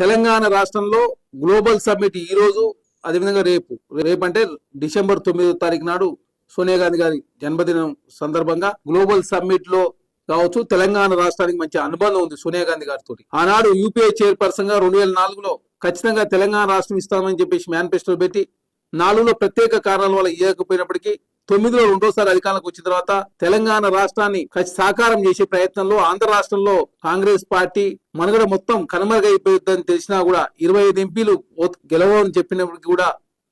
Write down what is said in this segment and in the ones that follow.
తెలంగాణ రాష్ట్రంలో global summit ఈ రోజు అదేవిధంగా రేపు. రేపు అంటే డిసెంబర్ తొమ్మిదో తారీఖు నాడు సోనియా గాంధీ గారి జన్మదినం సందర్భంగా గ్లోబల్ సమ్మిట్లో కావచ్చు తెలంగాణ రాష్ట్రానికి మంచి అనుబంధం ఉంది సోనియా గాంధీ గారితో ఆనాడు యూపీఐ చైర్పర్సన్గా రెండు వేల నాలుగులో ఖచ్చితంగా తెలంగాణ రాష్ట్రం ఇస్తామని చెప్పేసి మేనిఫెస్టో పెట్టి నాలుగులో ప్రత్యేక కారణాల వల్ల ఇవ్వకపోయినప్పటికీ తొమ్మిదిలో రెండోసారి అధికారంలోకి వచ్చిన తర్వాత తెలంగాణ రాష్ట్రాన్ని సాకారం చేసే ప్రయత్నంలో ఆంధ్ర రాష్ట్రంలో కాంగ్రెస్ పార్టీ మనుగడ మొత్తం కనుమరుగైపోతుందని తెలిసినా కూడా ఇరవై ఐదు ఎంపీలు ఓ- గెలవని చెప్పినప్పటికీ కూడా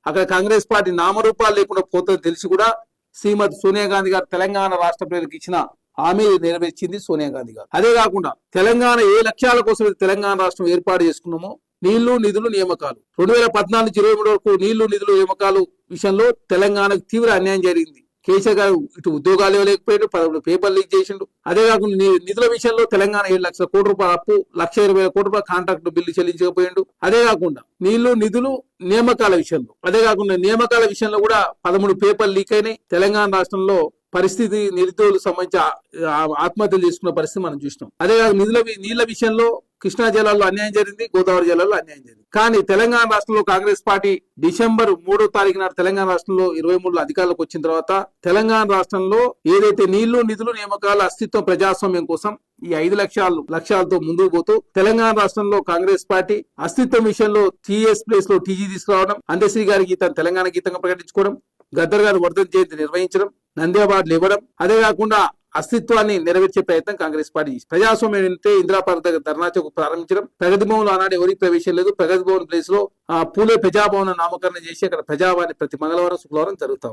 అక్కడ కాంగ్రెస్ పార్టీ నామరూపాలు లేకుండా పోతుందని తెలిసి కూడా శ్రీమతి సోనియా గాంధీ గారు తెలంగాణ రాష్ట్ర ప్రజలకు ఇచ్చిన హామీ నెరవేర్చింది సోనియా గాంధీ గారు. అదే కాకుండా తెలంగాణ ఏ లక్ష్యాల కోసం తెలంగాణ రాష్ట్రం ఏర్పాటు చేసుకున్నామో నీళ్ళు నిధులు నియామకాలు. రెండు వేల పద్నాలుగు ఇరవై మూడు వరకు నీళ్ళు నిధులు నియామకాలు విషయంలో తెలంగాణకు తీవ్ర అన్యాయం జరిగింది. కేసీఆర్ గారు ఇటు ఉద్యోగాలు ఇవ్వలేకపోయాడు పదమూడు పేపర్లు లీక్ చేసిండు. అదే కాకుండా నిధుల విషయంలో తెలంగాణ ఏడు లక్షల కోట్ల రూపాయల అప్పు లక్ష ఇరవై వేల కోట్ల రూపాయల కాంట్రాక్ట్ బిల్లు చెల్లించకపోయిండు. అదే కాకుండా నీళ్ళు నిధులు నియామకాల విషయంలో. అదే కాకుండా నియామకాల విషయంలో కూడా పదమూడు పేపర్లు లీక్ అయినాయి. తెలంగాణ రాష్ట్రంలో పరిస్థితి నిరుద్యోగులకు సంబంధించి ఆత్మహత్యలు చేసుకున్న పరిస్థితి మనం చూసినాం. అదే కాకుండా నిధుల నీళ్ళ విషయంలో కృష్ణా జిల్లాలో అన్యాయం జరిగింది గోదావరి జిల్లాలో అన్యాయం జరిగింది. కానీ తెలంగాణ రాష్ట్రంలో కాంగ్రెస్ పార్టీ డిసెంబర్ మూడో తారీఖు నాడు తెలంగాణ రాష్ట్రంలో ఇరవై మూడులో అధికారులకు వచ్చిన తర్వాత తెలంగాణ రాష్ట్రంలో ఏదైతే నీళ్ళు నిధులు నియామకాల అస్తిత్వం ప్రజాస్వామ్యం కోసం ఈ ఐదు లక్షలు లక్ష్యాలతో ముందుకు పోతూ తెలంగాణ రాష్ట్రంలో కాంగ్రెస్ పార్టీ అస్తిత్వం విషయంలో టీఎస్ ప్లేస్లో టీజీ తీసుకురావడం అందశ్రీ గారి గీతం తెలంగాణ గీతంగా ప్రకటించుకోవడం గద్దర్ గారు వర్ధన్ జయంతి నిర్వహించడం నంద్యాబాద్లు ఇవ్వడం అదే కాకుండా అస్తిత్వాన్ని నెరవేర్చే ప్రయత్నం కాంగ్రెస్ పార్టీ ప్రజాస్వామ్యం అంటే ఇందిరాపార్క్ దగ్గర ధర్నా చౌక్ ప్రారంభించడం. ప్రగతి భవన్ ఆనాడు ఎవరికి ప్రవేశం లేదు. ప్రగతి భవన్ ప్లేస్లో పూలే ప్రజాభవన్ నామకరణం చేసి అక్కడ ప్రజావాణి ప్రతి మంగళవారం శుక్రవారం జరుగుతా